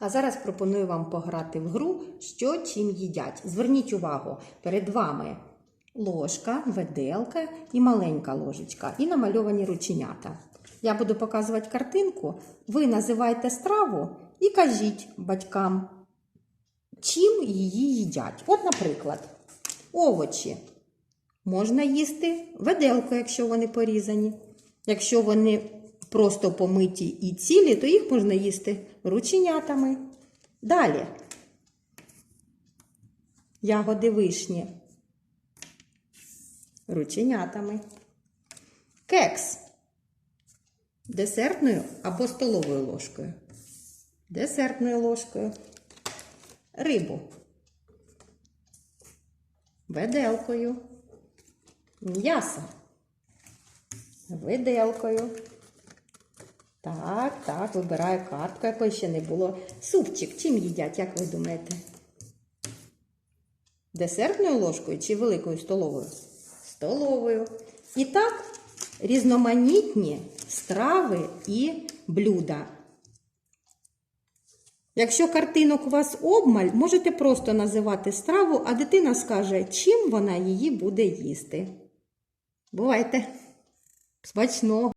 А зараз пропоную вам пограти в гру, що чим їдять. Зверніть увагу, перед вами ложка, веделка і маленька ложечка, і намальовані рученята. Я буду показувати картинку. Ви називайте страву і кажіть батькам, чим її їдять. От, наприклад, овочі. Можна їсти веделку, якщо вони порізані. Якщо вони просто помиті і цілі, то їх можна їсти рученятами. Далі. Ягоди вишні. Рученятами. Кекс. Десертною або столовою ложкою. Десертною ложкою. Рибу. Веделкою. М'ясо. Виделкою. Так, так, вибираю картку, якої ще не було. Супчик. Чим їдять, як ви думаєте? Десертною ложкою чи великою столовою? Столовою. І так, різноманітні страви і блюда. Якщо картинок у вас обмаль, можете просто називати страву, а дитина скаже, чим вона її буде їсти. Бувайте! Смачного!